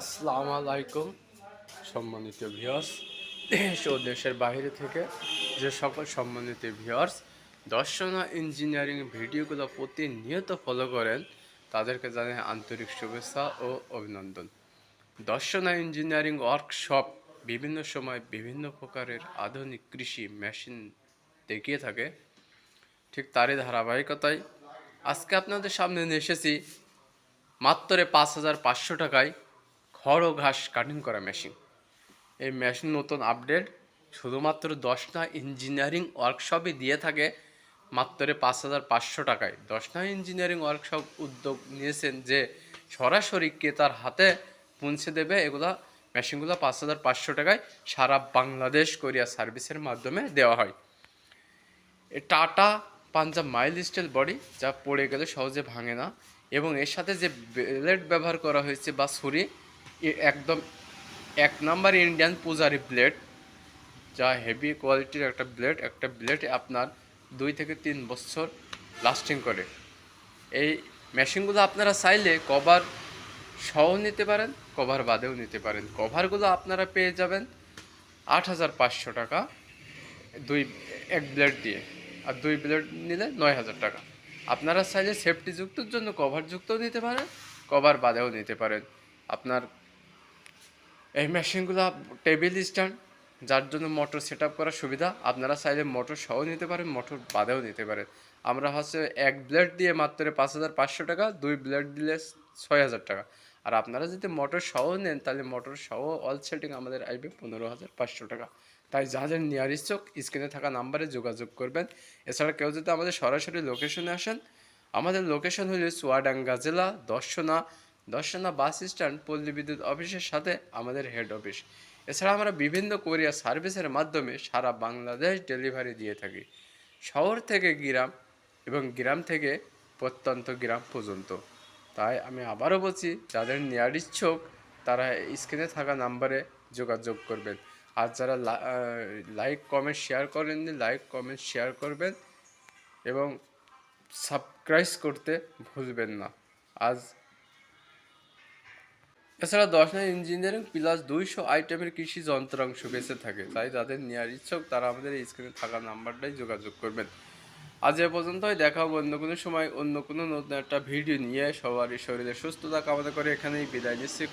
আসসালামু আলাইকুম। সম্মানিত ভিউয়ার্স দেশ ও দেশের বাইরে থেকে যে সকল সম্মানিত ভিউয়ার্স দর্শনা ইঞ্জিনিয়ারিং ভিডিওগুলো প্রতিনিয়ত ফলো করেন, তাদেরকে জানাই আন্তরিক শুভেচ্ছা ও অভিনন্দন। দর্শনা ইঞ্জিনিয়ারিং ওয়ার্কশপ বিভিন্ন সময় বিভিন্ন প্রকারের আধুনিক কৃষি মেশিন দেখিয়ে থাকে। ঠিক তারই ধারাবাহিকতায় আজকে আপনাদের সামনে নিয়ে এসেছি মাত্র পাঁচ হাজার পাঁচশো টাকায় খড় ও ঘাস কাটিং করা মেশিন এই মেশিন নতুন আপডেট শুধুমাত্র দশটা ইঞ্জিনিয়ারিং ওয়ার্কশপে দিয়ে থাকে, মাত্র পাঁচ হাজার পাঁচশো টাকায়। দশটা ইঞ্জিনিয়ারিং ওয়ার্কশপ উদ্যোগ নিয়েছেন যে সরাসরি ক্রেতার হাতে পৌঁছে দেবে এগুলা মেশিনগুলো পাঁচ হাজার পাঁচশো টাকায় সারা বাংলাদেশ কোরিয়া সার্ভিসের মাধ্যমে দেওয়া হয়। এ Tata Punjab mild steel body যা পড়ে গেলে সহজে ভাঙে না, এবং এর সাথে যে ব্লেড ব্যবহার করা হয়েছে বা ছুরি একদম এক নাম্বার ইন্ডিয়ান পূজারি ব্লেড যা হেভি কোয়ালিটির একটা ব্লেড একটা ব্লেড আপনার দুই থেকে তিন বছর লাস্টিং করে। এই মেশিনগুলো আপনারা চাইলে কভার সহ নিতে পারেন কভার বাদেও নিতে পারেন। কভারগুলো আপনারা পেয়ে যাবেন আট হাজার পাঁচশো টাকা দুই, এক ব্লেড দিয়ে। আর দুই ব্লেড নিলে নয় হাজার টাকা। আপনারা চাইলে সেফটি যুক্তর জন্য কভার যুক্তও নিতে পারেন কভার বাদেও নিতে পারেন। আপনার এই মেশিনগুলো টেবিল স্ট্যান্ড, যার জন্য মোটর সেট আপ করার সুবিধা। আপনারা চাইলে মোটর সহ নিতে পারেন, মোটর বাদেও নিতে পারেন। আমরা হচ্ছে এক ব্লেড দিয়ে মাত্র পাঁচ হাজার পাঁচশো টাকা, দুই ব্লেড দিলে ছয় হাজার টাকা। আর আপনারা যদি মোটর সহ নেন, তাহলে মোটর সহ অল সেটিং আমাদের আসবে পনেরো হাজার পাঁচশো টাকা। তাই যাদের নিয়ার ইচ্ছুক স্ক্রিনে থাকা নাম্বারে যোগাযোগ করবেন। এছাড়া কেউ যদি আমাদের সরাসরি লোকেশনে আসেন, আমাদের লোকেশন হলো চুয়াডাঙ্গা জেলা, দর্শনা দর্শনা বাস স্ট্যান্ড, পল্লী বিদ্যুৎ অফিসের সাথে আমাদের হেড অফিস এছাড়া আমরা বিভিন্ন কোরিয়া সার্ভিসের মাধ্যমে সারা বাংলাদেশ ডেলিভারি দিয়ে থাকি। শহর থেকে গ্রাম এবং গ্রাম থেকে প্রত্যন্ত গ্রাম পর্যন্ত। তাই আমি আবারও বলছি, যাদের নেয়ার ইচ্ছুক, তারা স্ক্রিনে থাকা নাম্বারে যোগাযোগ করবেন। আর যারা লাইক কমেন্ট শেয়ার করেননি লাইক কমেন্ট শেয়ার করবেন এবং সাবস্ক্রাইব করতে ভুলবেন না। আজ এছাড়া দশ নয় ইঞ্জিনিয়ারিং প্লাস দুইশো আইটেমের কৃষি যন্ত্রাংশ বেঁচে থাকে। তাই যাদের নেওয়ার ইচ্ছুক তারা আমাদের এই স্ক্রিনে থাকা নাম্বারটাই যোগাযোগ করবেন। আজ এ পর্যন্তই। দেখা হবে অন্য কোনো সময়, অন্য কোনো নতুন একটা ভিডিও নিয়ে। সবারই শরীরে সুস্থতা কামনা করে এখানেই বিদায় নিচ্ছি।